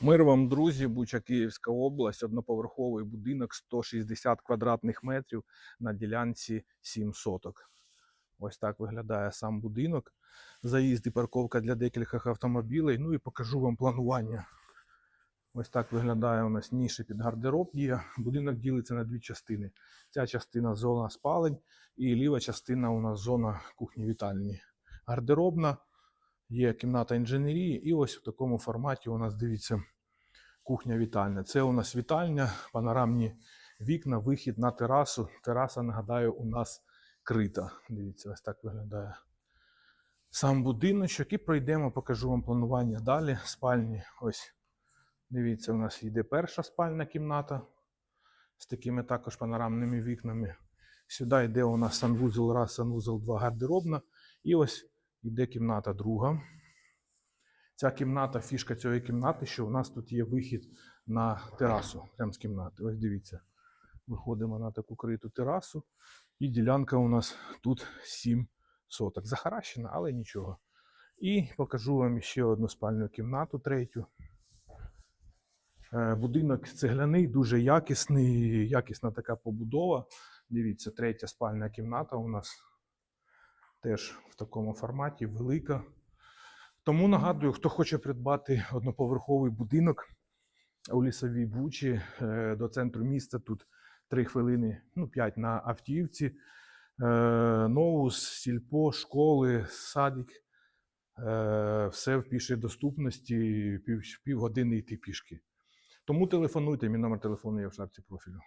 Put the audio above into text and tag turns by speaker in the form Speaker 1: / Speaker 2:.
Speaker 1: Мир вам, друзі, Буча Київська область, одноповерховий будинок 160 квадратних метрів на ділянці 7 соток. Ось так виглядає сам будинок. Заїзд і парковка для декількох автомобілей. Ну і покажу вам планування. Ось так виглядає у нас ніша під гардероб є. Будинок ділиться на дві частини. Ця частина зона спалень, і ліва частина у нас зона кухні-вітальні. Гардеробна, є кімната інженерії, і ось в такому форматі у нас дивіться кухня-вітальня. Це у нас вітальня, панорамні вікна, вихід на терасу. Тераса, нагадаю, у нас крита. Дивіться, ось так виглядає сам будиночок. І пройдемо, покажу вам планування далі. Спальні. Ось дивіться, у нас йде перша спальна кімната з такими також панорамними вікнами. Сюди йде у нас санвузол раз, санвузол 2 гардеробна. І ось йде кімната друга. Ця кімната, фішка цієї кімнати, що у нас тут є вихід на терасу прямо з кімнати. Ось дивіться. Виходимо на таку криту терасу. І ділянка у нас тут 7 соток. Захаращена, але нічого. І покажу вам ще одну спальну кімнату, третю. Е, Будинок цегляний, дуже якісний, якісна така побудова. Дивіться, третя спальна кімната у нас теж в такому форматі, велика. Тому нагадую, хто хоче придбати одноповерховий будинок у лісовій бучі е, до центру міста, тут 3 хвилини, ну 5 на автівці. Е, Новус, сільпо, школи, садик. Е, Все в пішій доступності, пів, півгодини йти пішки. Тому телефонуйте, мій номер телефону є в шапці профілю.